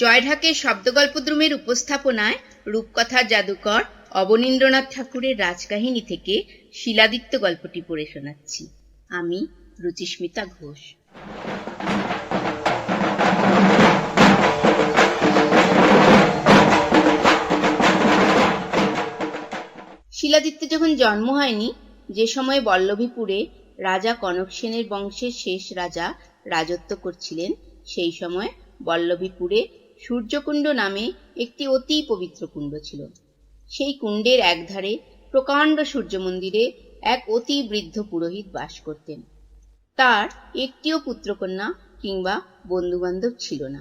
জয়ঢাকের শব্দগল্পদ্রুমের উপস্থাপনায় রূপকথার জাদুকর অবনীন্দ্রনাথ ঠাকুরের রাজকাহিনী থেকে শিলাদিত্য গল্পটি পড়ে শোনাচ্ছি। আমি রুচিস্মিতা ঘোষ। শিলাদিত্য যখন জন্ম হয়নি, যে সময় বল্লভীপুরে রাজা কনক সেনের বংশের শেষ রাজা রাজত্ব করছিলেন, সেই সময় বল্লভীপুরে সূর্যকুণ্ড নামে একটি অতি পবিত্র কুণ্ড ছিল। সেই কুণ্ডের একধারে প্রকাণ্ড সূর্য মন্দিরে এক অতি বৃদ্ধ পুরোহিত বাস করতেন। তার একটিও পুত্রকন্যা কিংবা বন্ধুবান্ধব ছিল না।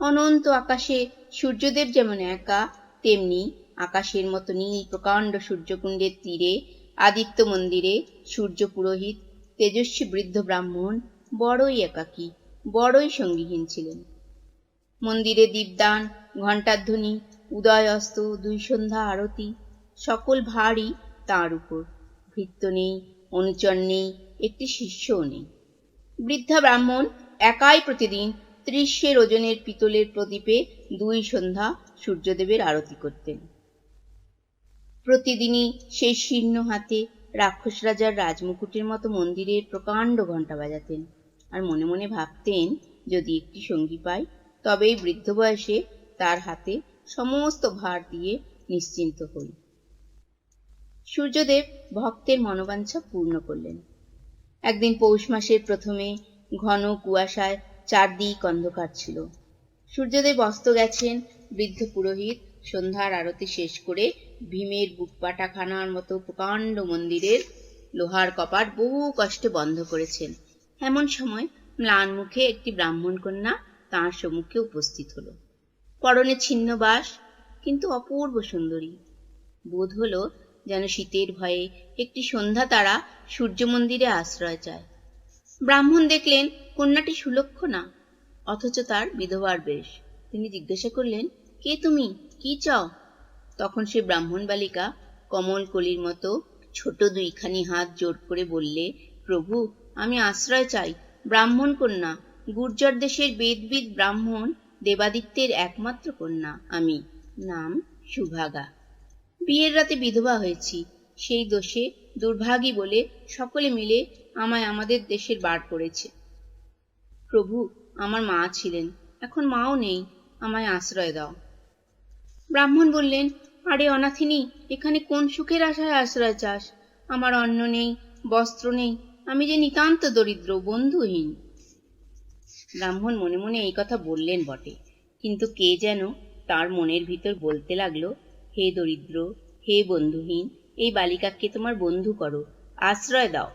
অনন্ত আকাশে সূর্যদেব যেমন একা, তেমনি আকাশের মতো নীল প্রকাণ্ড সূর্যকুণ্ডের তীরে আদিত্য মন্দিরে সূর্য পুরোহিত, তেজস্বী বৃদ্ধ ব্রাহ্মণ বড়ই একাকী, বড়ই সঙ্গীহীন ছিলেন। মন্দিরে দীপদান ঘণ্টাধ্বনি উদয় অস্ত দুই সন্ধ্যা আরতি, সকল ভারই তাঁর উপর। ভৃত্য নেই, অনুচর নেই, একটি শিষ্যও নেই। বৃদ্ধা ব্রাহ্মণ একাই প্রতিদিন ত্রিশের ওজনের পিতলের প্রদীপে দুই সন্ধ্যা সূর্যদেবের আরতি করতেন। প্রতিদিনই সেই শীর্ণ হাতে রাক্ষস রাজার রাজমুকুটের মতো মন্দিরের প্রকাণ্ড ঘণ্টা বাজাতেন। আর মনে মনে ভাবতেন, যদি একটি সঙ্গী পাই তবেই বৃদ্ধ বয়সে তার হাতে সমস্ত ভার দিয়ে নিশ্চিন্ত হই। সূর্যদেব ভক্তের মনোবাঞ্ছা পূর্ণ করলেন। একদিন পৌষ মাসের প্রথমে ঘন কুয়াশায় চারদিক অন্ধকার ছিল। সূর্যদেব অস্ত গেছেন, বৃদ্ধ পুরোহিত সন্ধ্যার আরতি শেষ করে ভীমের বুকপাটাখানার মতো প্রকাণ্ড মন্দিরের লোহার কপাট বহু কষ্টে বন্ধ করেছেন। এমন সময় ম্লান মুখে একটি ব্রাহ্মণ কন্যা তাঁর সম্মুখে উপস্থিত হলো। পরনে ছিন্ন বাস, কিন্তু অপূর্ব সুন্দরী। বোধ হলো যেন শীতের ভয়ে একটি সন্ধ্যা তারা সূর্য মন্দিরে আশ্রয় চায়। ব্রাহ্মণ দেখলেন, কন্যাটি সুলক্ষণা অথচ তার বিধবার বেশ। তিনি জিজ্ঞাসা করলেন, কে তুমি? কি চাও? তখন সে ব্রাহ্মণ বালিকা কমল কলির মতো ছোট দুইখানি হাত জোর করে বললে, প্রভু, আমি আশ্রয় চাই, ব্রাহ্মণ কন্যা গুর্জর দেশের বেদবিদ ব্রাহ্মণ দেবাদিত্যের একমাত্র কন্যা, আমি। নাম সুভাগা। বিয়ের রাতে বিধবা হয়েছি। সেই দোষে দুর্ভাগী বলে সকলে মিলে আমায় আমাদের দেশের বার করেছে। প্রভু, আমার মা ছিলেন। এখন মাও নেই। আমায় আশ্রয় দাও। ব্রাহ্মণ বললেন, আরে অনাথিনী, এখানে কোন সুখের আশায় আশ্রয় চাস? আমার অন্ন নেই, বস্ত্র নেই। আমি যে নিতান্ত দরিদ্র, বন্ধুহীন। ব্রাহ্মণ মনে মনে এই কথা বললেন বটে। কিন্তু কে যেন তার মনের ভিতর বলতে লাগল, হে দরিদ্র, হে বন্ধুহীন, এই বালিকাকে তোমার বন্ধু করো, আশ্রয় দাও।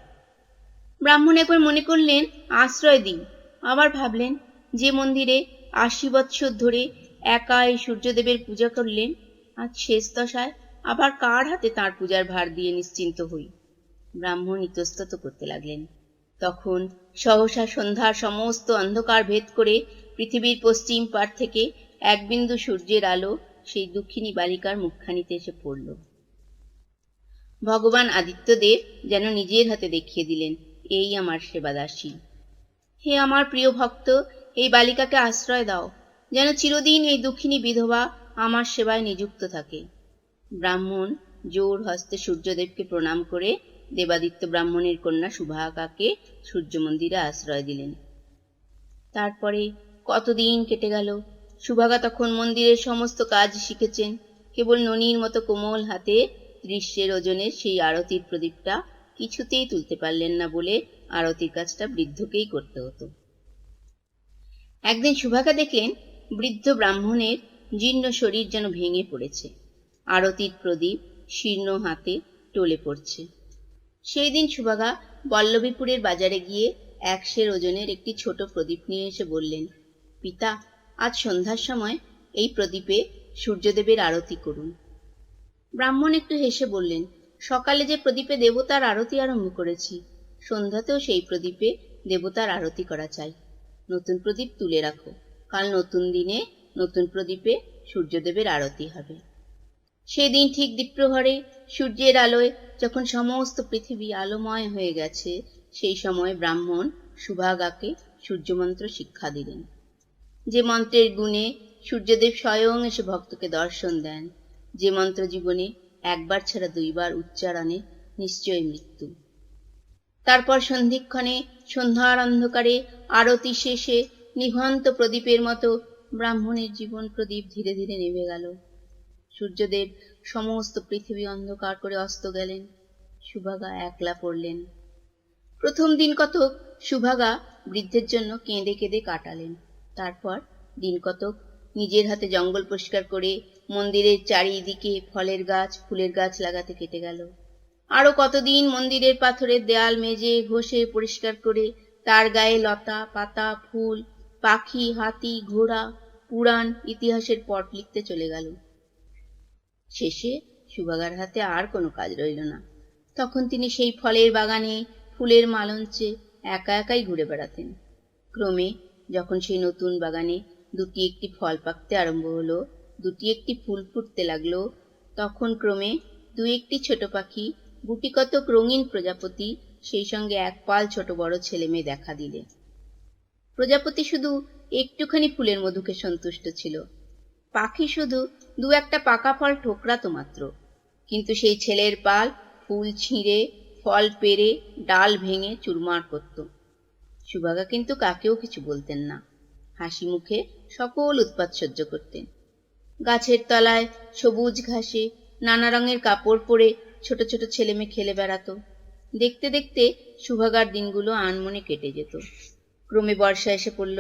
ব্রাহ্মণ একবার মনে করলেন, আশ্রয় দিন। আবার ভাবলেন, যে মন্দিরে আশি বৎসর ধরে একা এই সূর্যদেবের পূজা করলেন, আজ শেষ দশায় আবার কার হাতে তার পূজার ভার দিয়ে নিশ্চিন্ত হই? ব্রাহ্মণ ইতস্তত করতে লাগলেন। তখন সহসা সন্ধ্যার সমস্ত অন্ধকার ভেদ করে পৃথিবীর পশ্চিম পার থেকে এক বিন্দু সূর্যের আলো সেই দুঃখিনী বালিকার মুখখানিতে এসে পড়ল। ভগবান আদিত্যদেব যেন নিজের হাতে দেখিয়ে দিলেন, এই আমার সেবাদাসী। হে আমার প্রিয় ভক্ত, এই বালিকাকে আশ্রয় দাও, যেন চিরদিন এই দুঃখিনী বিধবা আমার সেবায় নিযুক্ত থাকে। ব্রাহ্মণ জোর হস্তে সূর্যদেবকে প্রণাম করে দেবাদিত্য ব্রাহ্মণের কন্যা সুভাকাকে সূর্য মন্দিরে আশ্রয় দিলেন। তারপরে কতদিন কেটে গেল? সুভাগা তখন মন্দিরের সমস্ত কাজ শিখেছেন। কেবল ননির মতো কোমল হাতে দৃশ্যের ওজনের সেই আরতির প্রদীপটা কিছুতেই তুলতে পারলেন না বলে আরতির কাজটা বৃদ্ধকেই করতে হতো। একদিন সুভাগা দেখলেন বৃদ্ধ ব্রাহ্মণের জীর্ণ শরীর যেন ভেঙে পড়েছে। আরতির প্রদীপ শীর্ণ হাতে টলে পড়ছে। সেই দিন সুভাগা বল্লভীপুরের বাজারে গিয়ে একশের ওজনের একটি ছোট প্রদীপ নিয়ে এসে বললেন, পিতা, আজ সন্ধ্যার সময় এই প্রদীপে সূর্যদেবের আরতি করুন। ব্রাহ্মণ একটু হেসে বললেন, সকালে যে প্রদীপে দেবতার আরতি আরম্ভ করেছি, সন্ধ্যাতেও সেই প্রদীপে দেবতার আরতি করা চাই। নতুন প্রদীপ তুলে রাখো, কাল নতুন দিনে নতুন প্রদীপে সূর্যদেবের আরতি হবে। সেদিন ঠিক দ্বীপ্রহরে সূর্যের আলোয় যখন সমস্ত পৃথিবী আলোময় হয়ে গেছে, সেই সময় ব্রাহ্মণ সুভাগাকে সূর্যমন্ত্র শিক্ষা দিলেন। যে মন্ত্রের গুণে সূর্যদেব স্বয়ং এসে ভক্তকে দর্শন দেন। যে মন্ত্র জীবনে একবার ছাড়া দুইবার উচ্চারণে নিশ্চয়ই মৃত্যু। তারপর সন্ধিক্ষণে সন্ধ্যার অন্ধকারে আরতি শেষে নিভন্ত প্রদীপের মতো ব্রাহ্মণের জীবন প্রদীপ ধীরে ধীরে নেমে গেল। সূর্যদেব সমস্ত পৃথিবী অন্ধকার করে অস্ত গেলেন। সুভাগা একলা পড়লেন। প্রথম দিন কতক সুভাগা বৃদ্ধের জন্য কেঁদে কেঁদে কাটালেন। তারপর দিন কতক নিজের হাতে জঙ্গল পরিষ্কার করে মন্দিরের চারিদিকে ফলের গাছ, ফুলের গাছ লাগাতে কেটে গেল। আরও কতদিন মন্দিরের পাথরের দেয়াল মেজে ঘষে পরিষ্কার করে তার গায়ে লতা, পাতা, ফুল, পাখি, হাতি, ঘোড়া, পুরাণ, ইতিহাসের পট লিখতে চলে গেল। শেষে সুভাগার হাতে আর কোনো কাজ রইল না। তখন তিনি সেই ফলের বাগানে ফুলের মালঞ্চে একা একাই ঘুরে বেড়াতেন। ক্রমে যখন সেই নতুন বাগানে দুটি একটি ফল পাকতে আরম্ভ হলো, দুটি একটি ফুল ফুটতে লাগল, তখন ক্রমে দু একটি ছোট পাখি গুটি কতক রঙিন প্রজাপতি, সেই সঙ্গে এক পাল ছোট বড় ছেলে মেয়ে দেখা দিলে। প্রজাপতি শুধু একটুখানি ফুলের মধুকে সন্তুষ্ট ছিল। পাখি শুধু দু একটা পাকা ফল ঠোকরাতো মাত্র। কিন্তু সেই ছেলের পাল ফুল ছিঁড়ে, ফল পেরে ডাল ভেঙে চুরমার করত। সুভাগা কিন্তু কাকেও কিছু বলতেন না। হাসি মুখে সকল উৎপাত সহ্য করতেন। গাছের তলায় সবুজ ঘাসে নানা রঙের কাপড় পরে ছোট ছোট ছেলে মেয়ে খেলে বেড়াতো। দেখতে দেখতে সুভাগার দিনগুলো আনমনে কেটে যেত। ক্রমে বর্ষা এসে পড়ল,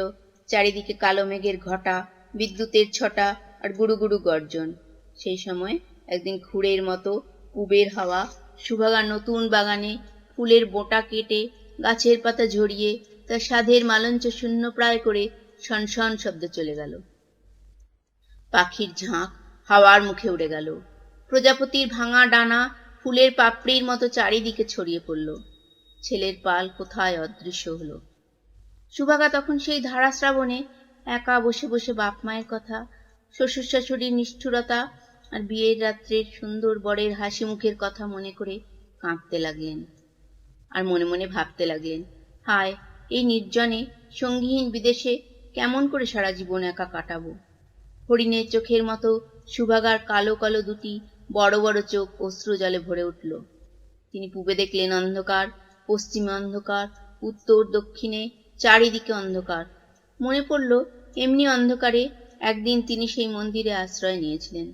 চারিদিকে কালো মেঘের ঘটা, বিদ্যুতের ছটা আর গুড়ু গর্জন। সেই সময় একদিন খুঁড়ের মতো কুবের হাওয়া সুভাগার নতুন বাগানে ফুলের বোটা কেটে গাছের পাতা ঝরিয়ে তার সাধের মালঞ্চ শূন্য প্রায় করে শনশন শব্দ চলে গেল। পাখির ঝাঁক হাওয়ার মুখে উড়ে গেল। প্রজাপতির ভাঙা ডানা ফুলের পাপড়ির মতো চারিদিকে ছড়িয়ে পড়ল। ছেলের পাল কোথায় অদৃশ্য হলো? সুভাগা তখন সেই ধারাশ্রাবণে একা বসে বসে বাপ মায়ের কথা শ্বশুর শাশুড়ির নিষ্ঠুরতা আর বিয়ের রাত্রের সুন্দর বরের হাসি মুখের কথা মনে করে কাঁদতে লাগলেন। আর মনে মনে ভাবতে লাগলেন, হায়, এই নির্জনে সঙ্গীহীন বিদেশে কেমন করে সারা জীবন একা কাটাবো? হরিণের চোখের মতো সুভাগার কালো কালো দুটি বড় বড় চোখ অশ্রু জলে ভরে উঠল। তিনি পূবে দেখলেন অন্ধকার, পশ্চিমে অন্ধকার, উত্তর দক্ষিণে চারিদিকে অন্ধকার। মনে পড়ল, এমনি অন্ধকারে একদিন তিনি সেই মন্দিরে আশ্রয় নিয়েছিলেন।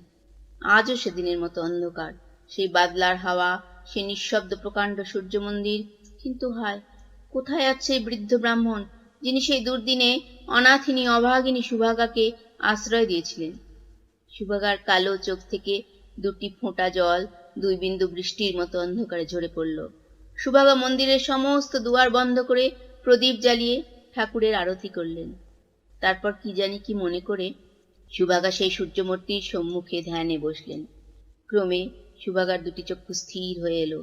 আজও সেদিনের মতো অন্ধকার। সেই বাদলার হাওয়া, সেই নিঃশব্দ প্রকাণ্ড সূর্য মন্দির কিন্তু হায়, কোথায় আছে এই বৃদ্ধ ব্রাহ্মণ, যিনি সেই দুর্দিনে অনাথিনী, অভাগিনী সুভাগাকে আশ্রয় দিয়েছিলেন? সুভাগার কালো চোখ থেকে দুটি ফোঁটা জল দুই বিন্দু বৃষ্টির মতো অন্ধকারে ঝরে পড়ল। সুভাগা মন্দিরের সমস্ত দুয়ার বন্ধ করে প্রদীপ জ্বালিয়ে ঠাকুরের আরতি করলেন। তারপর কি জানি কি মনে করে সুভাগা সেই সূর্যমূর্তির সম্মুখে ধ্যানে বসলেন। ক্রমে সুভাগার দুটি চক্ষু স্থির হয়ে এলো।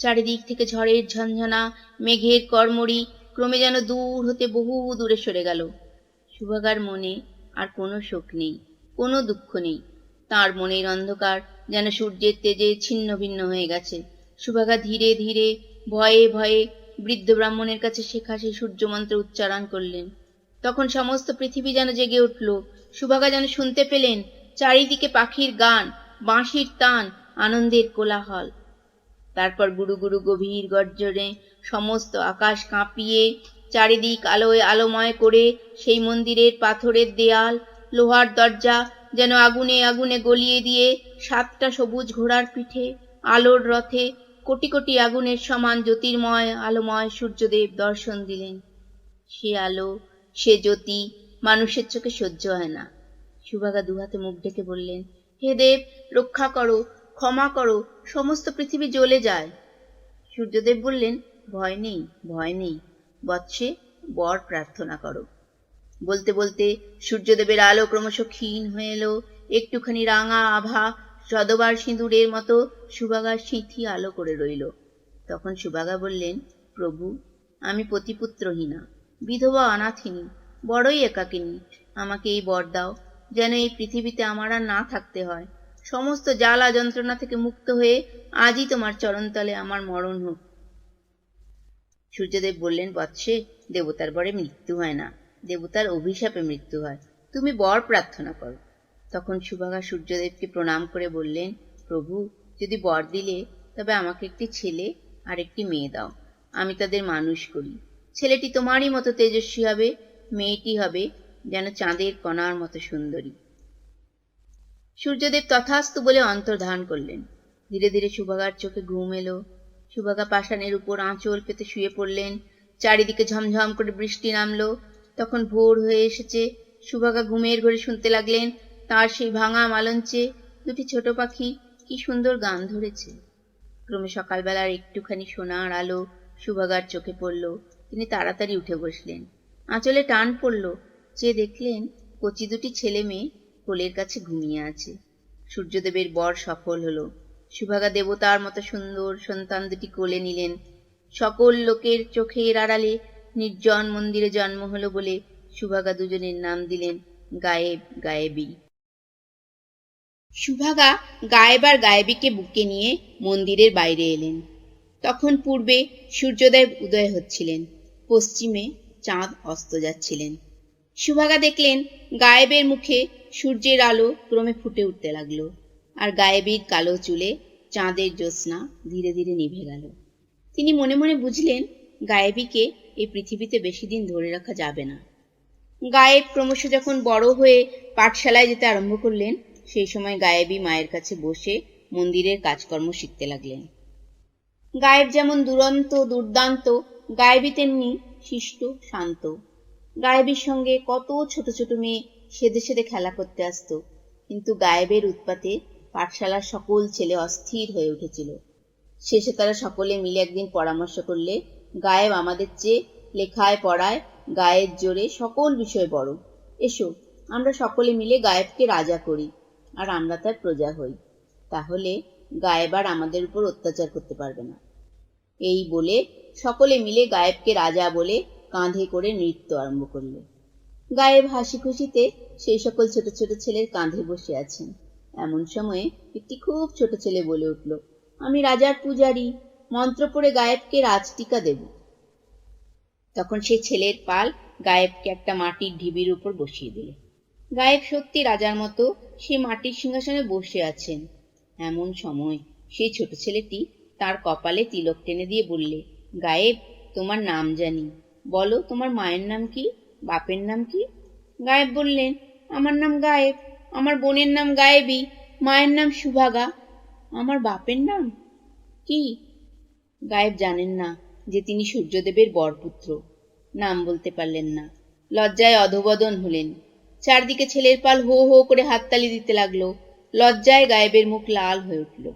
চারিদিক থেকে ঝড়ের ঝঞ্ঝনা মেঘের কর্মরি ক্রমে যেন দূর হতে বহু দূরে সরে গেল। সুভাগার মনে আর কোনো শোক নেই, কোনো দুঃখ নেই। তার মনের অন্ধকার যেন সূর্যের তেজে ছিন্ন ভিন্ন হয়ে গেছে। সুভাগা ধীরে ধীরে ভয়ে ভয়ে বৃদ্ধ ব্রাহ্মণের কাছে শেখা সেই সূর্যমন্ত্র উচ্চারণ করলেন। তখন সমস্ত পৃথিবী যেন জেগে উঠল। সুভাগা যেন শুনতে পেলেন চারিদিকে পাখির গান, বাঁশির তান, আনন্দের কোলাহল। তারপর গুরু গুরু গভীর গর্জনে সমস্ত আকাশ কাঁপিয়ে, চারিদিক আলোয় আলোময় করে সেই মন্দিরের পাথরের দেয়াল, লোহার দরজা যেন আগুনে আগুনে গলিয়ে দিয়ে সাতটা সবুজ ঘোড়ার পিঠে, আলোর রথে কোটি কোটি আগুনের সমান জ্যোতির্ময়, আলোময় সূর্যদেব দর্শন দিলেন। সে আলো সে জ্যোতি মানুষের চোখে সহ্য হয় না। সুভাগা দুহাতে মুখ ঢেকে বললেন, হে দেব, রক্ষা করো, ক্ষমা করো, সমস্ত পৃথিবী জ্বলে যায়। সূর্যদেব বললেন, ভয় নেই ভয় নেই, বৎসে বর প্রার্থনা করো। বলতে বলতে সূর্যদেবের আলো ক্রমশ ক্ষীণ হয়ে এলো, একটুখানি রাঙা আভা সদবার সিঁদুরের মতো সুভাগার সিঁথি আলো করে রইল। তখন সুভাগা বললেন, প্রভু, আমি পতিপুত্রহীনা। বিধবা অনাথিনী, বড়ই একাকিনী। আমাকে এই বর দাও, যেন এই পৃথিবীতে আমার আর না থাকতে হয়। সমস্ত জ্বালা যন্ত্রণা থেকে মুক্ত হয়ে আজই তোমার চরণতলে আমার মরণ হোক। সূর্যদেব বললেন, বৎসে, দেবতার বরে মৃত্যু হয় না। দেবতার অভিশাপে মৃত্যু হয়। তুমি বর প্রার্থনা করো। তখন সুভাগা সূর্যদেবকে প্রণাম করে বললেন, প্রভু, যদি বর দিলে তবে আমাকে একটি ছেলে আর একটি মেয়ে দাও। আমি তাদের মানুষ করি। ছেলেটি তোমারই মতো তেজস্বী হবে, মেয়েটি হবে যেন চাঁদের কণার মতো সুন্দরী। সূর্যদেব তথাস্তু বলে অন্তর্ধান করলেন। ধীরে ধীরে সুভাগার চোখে ঘুম এলো। সুভাগা পাষাণের উপর আঁচল পেতে শুয়ে পড়লেন। চারিদিকে ঝমঝম করে বৃষ্টি নামলো। তখন ভোর হয়ে এসেছে। সুভাগা ঘুমের ঘরে শুনতে লাগলেন, তার সেই ভাঙা মালঞ্চে দুটি ছোট পাখি কি সুন্দর গান ধরেছে। ক্রমে সকালবেলার একটুখানি সোনার আলো সুভাগার চোখে পড়ল। তিনি তাড়াতাড়ি উঠে বসলেন। আঁচলে টান পড়ল, চেয়ে দেখলেন কচি দুটি ছেলে মেয়ে কোলের কাছে ঘুমিয়ে আছে। সূর্যদেবের বর সফল হলো। সুভাগা দেবতার মতো সুন্দর সন্তান দুটি কোলে নিলেন। সকল লোকের চোখের আড়ালে নির্জন মন্দিরে জন্ম হলো বলে সুভাগা দুজনের নাম দিলেন গায়েব গায়েবী। সুভাগা গায়েব আর গায়েবীকে বুকে নিয়ে মন্দিরের বাইরে এলেন। তখন পূর্বে সূর্যোদয় উদয় হচ্ছিলেন। পশ্চিমে চাঁদ অস্ত যাচ্ছিলেন। সুভাগা দেখলেন গায়েবের মুখে সূর্যের আলো ক্রমে ফুটে উঠতে লাগল আর গায়েবীর কালো চুলে চাঁদের জ্যোৎস্না ধীরে ধীরে নিভে গেল। তিনি মনে মনে বুঝলেন গায়েবীকে এই পৃথিবীতে বেশি দিন ধরে রাখা যাবে না। গায়েব ক্রমশ যখন বড় হয়ে পাঠশালায় যেতে আরম্ভ করলেন, সেই সময় গায়েবী মায়ের কাছে বসে মন্দিরের কাজকর্ম শিখতে লাগলেন। গায়েব যেমন দুরন্ত, দুর্দান্ত গায়েবী তেমনি শিষ্ট, শান্ত। গায়েবীর সঙ্গে কত ছোট ছোট মেয়ে সেদে সেদে খেলা করতে আসত। কিন্তু গায়েবের উৎপাতে পাঠশালার সকল ছেলে অস্থির হয়ে উঠেছিল। শেষে তারা সকলে মিলে একদিন পরামর্শ করলে, গায়েব আমাদের চেয়ে লেখায় পড়ায় গায়ের জোরে সকল বিষয় বড়। এসো, আমরা সকলে মিলে গায়েবকে রাজা করি, আর আমরা তার প্রজা হই। তাহলে গায়েব আর আমাদের উপর অত্যাচার করতে পারবে না। এই বলে সকলে মিলে গায়েবকে রাজা বলে কাঁধে করে নৃত্য আরম্ভ করল। গায়েব হাসি খুশিতে সেই সকল ছোট ছোট ছেলের কাঁধে বসে আছেন। এমন সময়ে একটি খুব ছোট ছেলে বলে উঠল, আমি রাজার পূজারি, মন্ত্র পড়ে গায়েবকে রাজটিকা দেব। তখন সে ছেলের পাল গায়েবকে একটা মাটির ঢিবির উপর বসিয়ে দিলে। গায়েব সত্যি রাজার মতো সে মাটির সিংহাসনে বসে আছেন। এমন সময় সেই ছোট ছেলেটি তার কপালে তিলক টেনে দিয়ে বললে গায়েব, তোমার নাম জানি। বলো, তোমার মায়ের নাম কি, বাপের নাম কি? গায়েব বললেন, আমার নাম গায়েব, আমার বোনের নাম গায়েবী, মায়ের নাম সুভাগা, আমার বাপের নাম কি? গায়েব জানেন না যে তিনি সূর্যদেবের বরপুত্র। নাম বলতে পারলেন না। লজ্জায় অধবদন হলেন। চারদিকে ছেলের পাল হো হো করে হাততালি দিতে লাগল। লজ্জায় গায়েবের মুখ লাল হয়ে উঠল।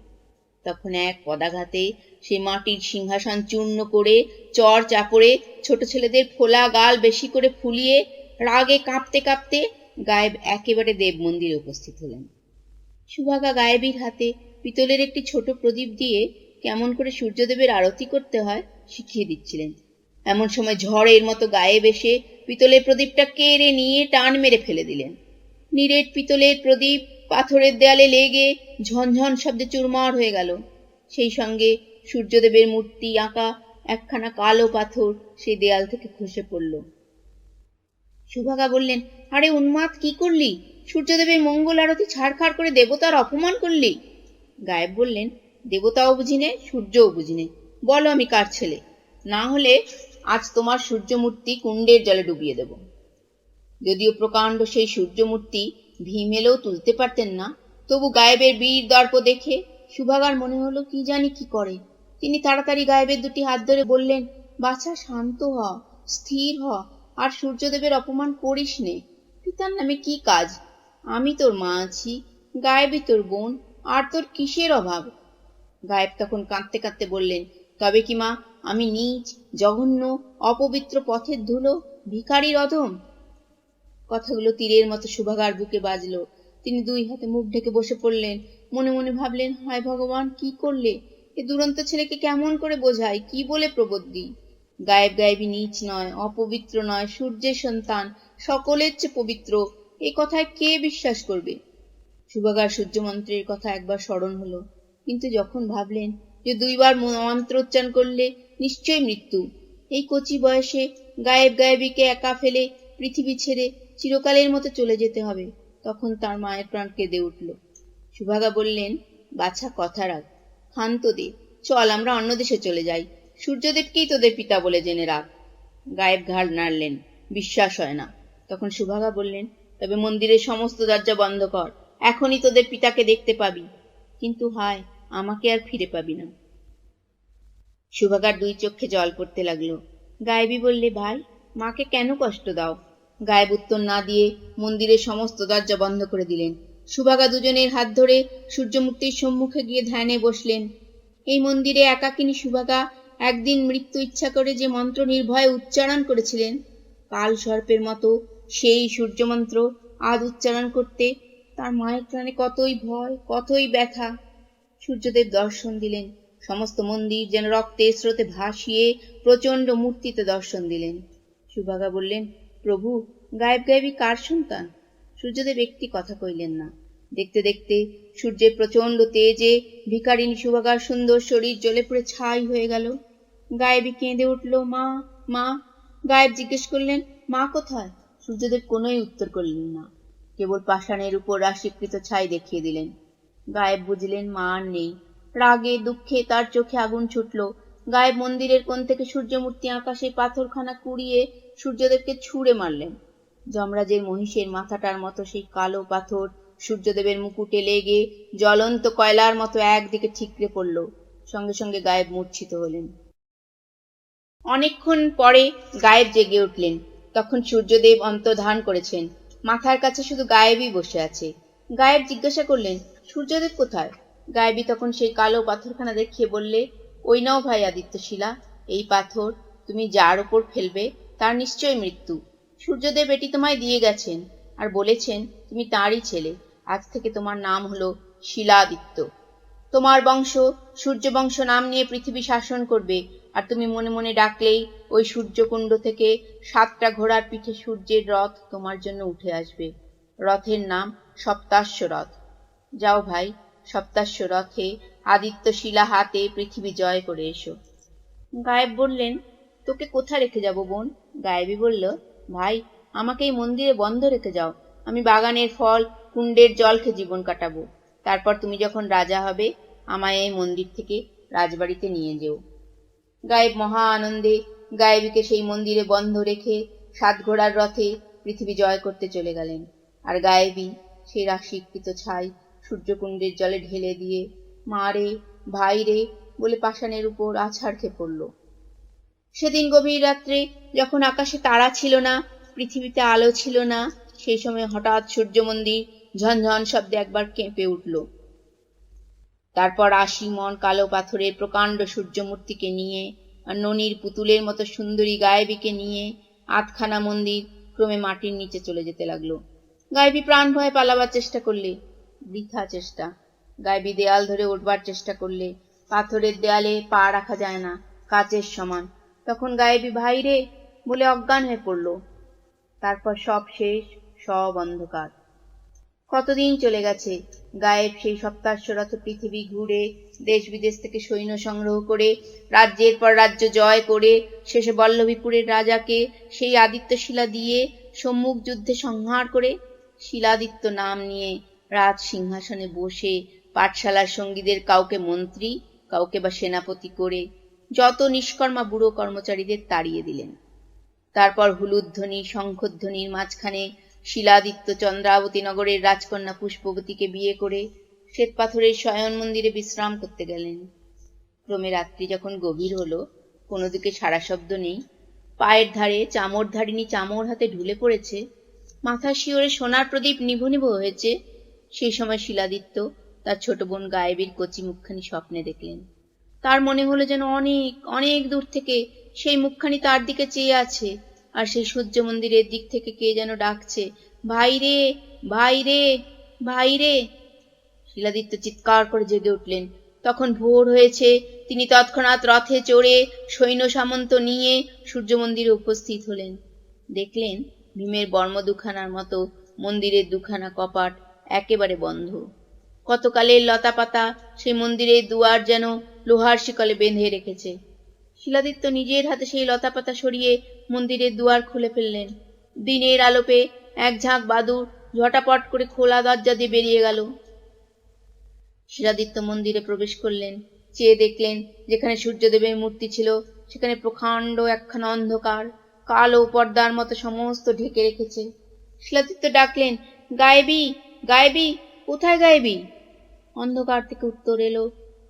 তখন এক পদাঘাতে সে মাটির সিংহাসন চূর্ণ করে, চর চাপড়ে ছোট ছেলেদের ফোলা গাল বেশি করে ফুলিয়ে রাগে কাঁপতে কাঁপতে গায়েব একেবারে দেব মন্দিরে উপস্থিত হলেন। সুভাগা গায়েবীর হাতে পিতলের একটি ছোট প্রদীপ দিয়ে কেমন করে সূর্যদেবের আরতি করতে হয় শিখিয়ে দিচ্ছিলেন। এমন সময় ঝড়ের মতো গায়ে এসে পিতলের প্রদীপটা কেড়ে নিয়ে টান মেরে ফেলে দিলেন। নিরেট পিতলের প্রদীপ পাথরের দেয়ালে লেগে ঝনঝন শব্দে চুরমার হয়ে গেল। সেই সঙ্গে সূর্যদেবের মূর্তি আঁকা একখানা কালো পাথর সেই দেয়াল থেকে খসে পড়ল। সুভাগা বললেন, আরে উন্মাদ, কি করলি? সূর্যদেবের মঙ্গল আরতি ছাড়খাড় করে দেবতার অপমান করলি? গায়েব বললেন, দেবতাও বুঝিনে সূর্যও বুঝি নে। বলো আমি কার ছেলে? না হলে আজ তোমার সূর্যমূর্তি কুণ্ডের জলে ডুবিয়ে দেব। যদিও প্রকাণ্ড সেই সূর্যমূর্তি ভীম এলেও তুলতে পারতেন না, তবু গায়েবের বীর দর্প দেখে সুভাগার মনে হলো, কি জানি কি করে। তিনি তাড়াতাড়ি গায়েবের দুটি হাত ধরে বললেন, বাছা, শান্ত হ, স্থির হ, আর সূর্যদেবের অপমান করিস নে। পিতার নামে কি কাজ? আমি তোর মা আছি গায়েবই তোর বোন, আর তোর কিসের অভাব? গায়েব তখন কাঁদতে কাঁদতে বললেন, তবে কি মা, আমি নীচ, জঘন্য, অপবিত্র পথের ধুলো, ভিখারির অধম? কথাগুলো তীরের মতো সুভাগার বুকে বাজলো। তিনি দুই হাতে মুখ ঢেকে বসে পড়লেন। মনে মনে ভাবলেন, হায় ভগবান, কি করলে? এ দুরন্ত ছেলেকে কেমন করে বোঝায়, কি বলে প্রবোধ দিই? গায়েব গায়েবী নিচ নয়, অপবিত্র নয়, সূর্যের সন্তান, সকলের চেয়ে পবিত্র, এ কথায় কে বিশ্বাস করবে? সুভাগার সূর্যমন্ত্রের কথা একবার স্মরণ হলো, কিন্তু যখন ভাবলেন যে দুইবার মন্ত্র উচ্চারণ করলে নিশ্চয়ই মৃত্যু, এই কচি বয়সে গায়েব গায়েবীকে একা ফেলে পৃথিবী ছেড়ে চিরকালের মতো চলে যেতে হবে, তখন তার মায়ের প্রাণ কেঁদে উঠল। সুভাগা বললেন, বাছা কথা রাখ। ক্ষান্ত দে, চল আমরা অন্য দেশে চলে যাই। সূর্যদেবকেই তোদের পিতা বলে জেনে রাখ। গায়েব ঘাড় নাড়লেন, বিশ্বাস হয় না। তখন সুভাগা বললেন, তবে মন্দিরের সমস্ত দরজা বন্ধ কর, এখনই তোদের পিতাকে দেখতে পাবি। কিন্তু হায়, আমাকে আর ফিরে পাবি না। সুভাগার দুই চোখে জল পড়তে লাগল। গায়েবী বললে, ভাই, মাকে কেন কষ্ট দাও? গায়েব উত্তর না দিয়ে মন্দিরের সমস্ত দরজা বন্ধ করে দিলেন। সুভাগা দুজনের হাত ধরে সূর্যমূর্তির সম্মুখে গিয়ে ধ্যানে বসলেন। এই মন্দিরে একাকিনী সুভাগা একদিন মৃত্যু ইচ্ছা করে যে মন্ত্র নির্ভয়ে উচ্চারণ করেছিলেন, কাল সর্পের মতো সেই সূর্যমন্ত্র আজ উচ্চারণ করতে তার মায়ের প্রাণে কতই ভয়, কতই ব্যথা। সূর্যদেব দর্শন দিলেন। সমস্ত মন্দির যেন রক্তে, স্রোতে ভাসিয়ে প্রচণ্ড মূর্তিতে দর্শন দিলেন। সুভাগা বললেন, প্রভু, গায়েব গায়েবী কার সন্তান? সূর্যদেব একটি কথা কইলেন না। দেখতে দেখতে সূর্যের প্রচণ্ড তেজে ভিকারিনী সুভাগার সুন্দর শরীর জ্বলে পড়ে ছাই হয়ে গেল। গায়েবী কেঁদে উঠল, মা মা। গায়েব জিজ্ঞেস করলেন, মা কোথায়? সূর্যদেব কোনোই উত্তর করলেন না। কেবল পাষাণের উপর রাশিকৃত ছাই দেখিয়ে দিলেন। গায়েব বুঝলেন, মা আর নেই। রাগে, দুঃখে তার চোখে আগুন ছুটল। গায়েব মন্দিরের কোণ থেকে সূর্যমূর্তি আকাশে পাথরখানা কুড়িয়ে সূর্যদেবকে ছুঁড়ে মারলেন। যমরাজের মহিষের মাথাটার মতো সেই কালো পাথর সূর্যদেবের মুকুটে লেগে জ্বলন্ত কয়লার মতো একদিকে ঠিকরে পড়ল, সঙ্গে সঙ্গে গায়েব মূর্ছিত হলেন। অনেকক্ষণ পরে গায়েব জেগে উঠলেন, তখন সূর্যদেব অন্তর্ধান করেছেন, মাথার কাছে শুধু গায়েবই বসে আছে। গায়েব জিজ্ঞাসা করলেন, সূর্যদেব কোথায়? গায়েবী তখন সেই কালো পাথরখানা দেখিয়ে বললে, ওই নাও ভাই আদিত্যশিলা এই পাথর তুমি যার ওপর ফেলবে তার নিশ্চয় মৃত্যু। সূর্যদেব এটি তোমায় দিয়ে গেছেন, আর বলেছেন, তুমি তাঁরই ছেলে। আজ থেকে তোমার নাম হলো শিলাদিত্য। তোমার বংশ সূর্য বংশ নাম নিয়ে পৃথিবী শাসন করবে, আর তুমি মনে মনে ডাকলেই ওই সূর্যকুণ্ড থেকে সাতটা ঘোড়ার পিঠে সূর্যের রথ তোমার জন্য উঠে আসবে। রথের নাম সপ্তাশ্ব রথ। যাও ভাই, সপ্তাশ্ব রথে আদিত্য শিলা হাতে পৃথিবী জয় করে এসো। গায়েব বললেন, তোকে কোথায় রেখে যাব বোন? গায়েবী বলল, ভাই, আমাকে এই মন্দিরে বন্ধ রেখে যাও। আমি বাগানের ফল কুণ্ডের জল খেয়ে জীবন কাটাবো। তারপর তুমি যখন রাজা হবে, আমায় এই মন্দির থেকে রাজবাড়িতে নিয়ে যেও। গায়েব মহা আনন্দে গায়েবীকে সেই মন্দিরে বন্ধ রেখে সাত ঘোড়ার রথে পৃথিবী জয় করতে চলে গেলেন। আর গায়েবী সেই রাশিকৃত ছাই সূর্যকুণ্ডের জলে ঢেলে দিয়ে, মা রে, ভাই রে, বলে পাষাণের উপর আছাড় খেয়ে পড়ল। সেদিন গভীর রাত্রে যখন আকাশে তারা ছিল না, পৃথিবীতে আলো ছিল না, সেই সময় হঠাৎ সূর্য মন্দির ঝনঝন শব্দে একবার কেঁপে উঠল। তারপর আশি মন কালো পাথরের প্রকাণ্ড সূর্যমূর্তিকে নিয়ে আর ননির পুতুলের মতো সুন্দরী গায়েবীকে নিয়ে আটখানা মন্দির ক্রমে মাটির নিচে চলে যেতে লাগল। গায়েবী প্রাণ ভয়ে পালাবার চেষ্টা করলে, বৃথা চেষ্টা। গায়েবী দেয়াল ধরে উঠবার চেষ্টা করলে, পাথরের দেয়ালে পা রাখা যায় না, কাচের সমান। তখন গায়েবী, ভাই রে, বলে অজ্ঞান হয়ে পড়ল। তারপর সব শেষ, সব অন্ধকার। কতদিন চলে গেছে? গায়েব সেই সপ্তাহরত পৃথিবী ঘুরে দেশ বিদেশ থেকে সৈন্য সংগ্রহ করে, রাজ্যের পর রাজ্য জয় করে, শেষে বল্লভীপুরের রাজাকে সেই আদিত্য শিলা দিয়ে সম্মুখ যুদ্ধে সংহার করে, শিলাদিত্য নাম নিয়ে রাজ সিংহাসনে বসে পাঠশালার সঙ্গীদের কাউকে মন্ত্রী, কাউকে বা সেনাপতি করে যত নিষ্কর্মা বুড়ো কর্মচারীদের তাড়িয়ে দিলেন। তারপর হুলুধ্বনি শঙ্খধ্বনির মাঝখানে শিলাদিত্য চন্দ্রাবতী নগরের রাজকন্যা পুষ্পবতীকে বিয়ে করে শ্বেতপাথরের শয়ন মন্দিরে বিশ্রাম করতে গেলেন। ক্রমে রাত্রি যখন গভীর হলো, কোনো দিকে সারা শব্দ নেই। পায়ের ধারে চামর ধারিনী চামর হাতে ঢুলে পড়েছে। মাথার শিওরে সোনার প্রদীপ নিভু নিভু হয়েছে। সেই সময় শিলাদিত্য তার ছোট বোন গায়েবীর কচি মুখখানি স্বপ্নে দেখলেন। তার মনে হলো যেন অনেক অনেক দূর থেকে সেই মুখখানি তার দিকে চেয়ে আছে। আর সেই সূর্য মন্দিরের দিক থেকে কে যেন ডাকছে, ভাই রে ভাই রে ভাই রে। শিলাদিত্য চিৎকার করে জেগে উঠলেন। তখন ভোর হয়েছে, তিনি তৎক্ষণাৎ রথে চড়ে সৈন্য সামন্ত নিয়ে সূর্য মন্দিরে উপস্থিত হলেন। দেখলেন ভীমের বর্ম দুখানার মতো মন্দিরের দুখানা কপাট একেবারে বন্ধ। কতকালের লতাপাতা সেই মন্দিরের দুয়ার যেন লোহার শিকলে বেঁধে রেখেছে। শিলাদিত্য নিজের হাতে সেই লতাপাতা সরিয়ে মন্দিরের দুয়ার খুলে ফেললেন। দিনের আলোপে এক ঝাঁক বাদুর ঝটাপট করে খোলা দরজা দিয়ে বেরিয়ে গেল। শিলাদিত্য মন্দিরে প্রবেশ করলেন। চেয়ে দেখলেন যেখানে সূর্যদেবের মূর্তি ছিল, সেখানে প্রকাণ্ড একখানা অন্ধকার, কালো পর্দার মতো সমস্ত ঢেকে রেখেছে। শিলাদিত্য ডাকলেন, গায়েবি গায়েবি, কোথায় গায়েবি? অন্ধকার থেকে উত্তর এলো,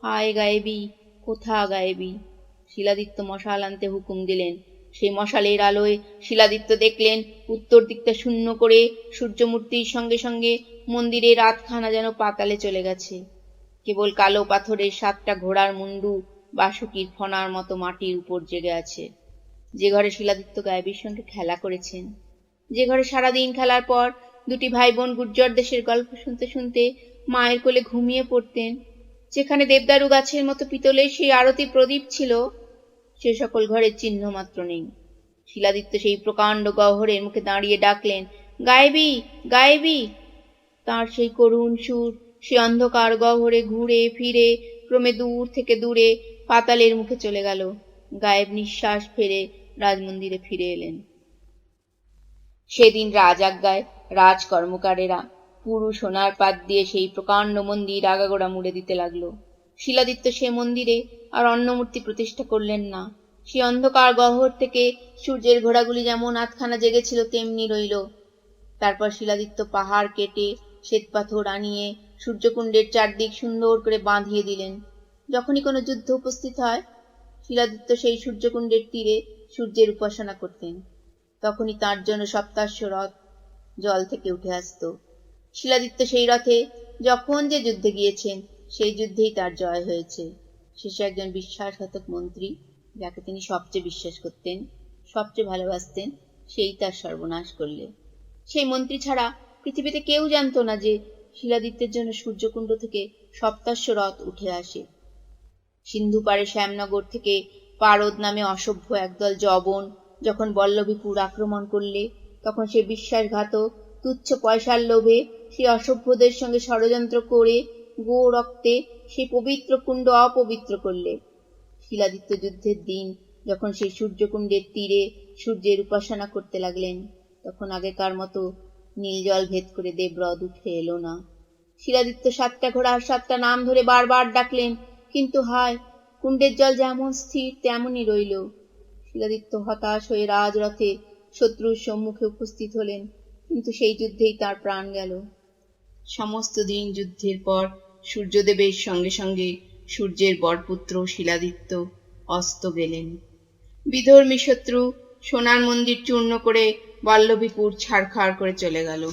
হায় গায়েবি, কোথা গায়েবি? শিলাদিত্য মশাল আনতে হুকুম দিলেন। সেই মশালের আলোয় শিলাদিত্য দেখলেন, উত্তর দিকটা শূন্য করে সূর্যমূর্তির সঙ্গে সঙ্গে মন্দিরের রাতখানা যেন পাতালে চলে গেছে। কেবল কালো পাথরের সাতটা ঘোড়ার মুন্ডু বাসুকির ফনার মতো মাটির উপর জেগে আছে। যে ঘরে শিলাদিত্য গায়েবীর সঙ্গে খেলা করেছেন। যে ঘরে সারাদিন খেলার পর দুটি ভাই বোন গুর্জর দেশের গল্প শুনতে শুনতে মায়ের কোলে ঘুমিয়ে পড়তেন। যেখানে দেবদারু গাছের মতো পিতলের সেই আরতি প্রদীপ ছিল সে সকল ঘরের চিহ্ন মাত্র নেই। শিলাদিত্য সেই প্রকাণ্ড গহ্বরের মুখে দাঁড়িয়ে ডাকলেন, গায়েবি গায়েবি! তার সেই করুণ সুর, সে অন্ধকার গহ্বরে ঘুরে ফিরে, ক্রমে দূর থেকে দূরে পাতালের মুখে চলে গেল। গায়েব নিঃশ্বাস ফেরে রাজমন্দিরে ফিরে এলেন। সেদিন রাজাজ্ঞায় রাজ কর্মকারেরা পুরু সোনার পাত দিয়ে সেই প্রকাণ্ড মন্দির আগাগোড়া মুড়ে দিতে লাগল। শিলাদিত্য সে মন্দিরে আর অন্য মূর্তি প্রতিষ্ঠা করলেন না। সেই অন্ধকার গহ্বর থেকে সূর্যের ঘোড়াগুলি যেমন আধখানা জেগেছিল, তেমনি রইল। তারপর শিলাদিত্য পাহাড় কেটে শ্বেতপাথর আনিয়ে সূর্যকুণ্ডের চারদিক সুন্দর করে বাঁধিয়ে দিলেন। যখনই কোনো যুদ্ধ উপস্থিত হয়, শিলাদিত্য সেই সূর্যকুণ্ডের তীরে সূর্যের উপাসনা করতেন। তখনই তার জন্য সপ্তাশ্ব রথ জল থেকে উঠে আসত। শিলাদিত্য সেই রথে যখন যে যুদ্ধে গিয়েছেন, সেই যুদ্ধেই তার জয় হয়েছে। শেষে একজন বিশ্বাসঘাতক মন্ত্রী, যাকে তিনি সবচেয়ে বিশ্বাস করতেন, সবচেয়ে ভালোবাসতেন, সেই তার সর্বনাশ করলে। সেই মন্ত্রী ছাড়া পৃথিবীতে কেউ জানতো না যে শিলাদিত্যের জন্য সূর্যকুণ্ড থেকে সপ্তাশ্ব রথ উঠে আসে। সিন্ধু পাড়ে শ্যামনগর থেকে পারদ নামে অসভ্য একদল জবন যখন বল্লভীপুর আক্রমণ করলে, তখন সে বিশ্বাসঘাতক, তুচ্ছ পয়সার লোভে সেই অসভ্যদের সঙ্গে ষড়যন্ত্র করে গো রক্তে সেই পবিত্র কুণ্ড অপবিত্র করলে। শিলাদিত্য যুদ্ধের দিন যখন সেই সূর্যকুণ্ডের তীরে সূর্যের উপাসনা করতে লাগলেন, তখন আগেকার মতো নীল জল ভেদ করে দেবরদ উঠে এলো না। শিলাদিত্য সাতটা ঘোড়ার সাতটা নাম ধরে বারবার ডাকলেন, কিন্তু হায়, কুণ্ডের জল যেমন স্থির, তেমনই রইল। শিলাদিত্য হতাশ হয়ে রাজরথে শত্রুর সম্মুখে উপস্থিত হলেন, কিন্তু সেই যুদ্ধেই তার প্রাণ গেল। সমস্ত দিন যুদ্ধের পর সূর্যদেবের সঙ্গে সঙ্গে সূর্যের বরপুত্র শিলাদিত্য অস্ত গেলেন। বিধর্মী শত্রু সোনার মন্দির চূর্ণ করে বাল্যবিপুর ছাড়খাড় করে চলে গেল।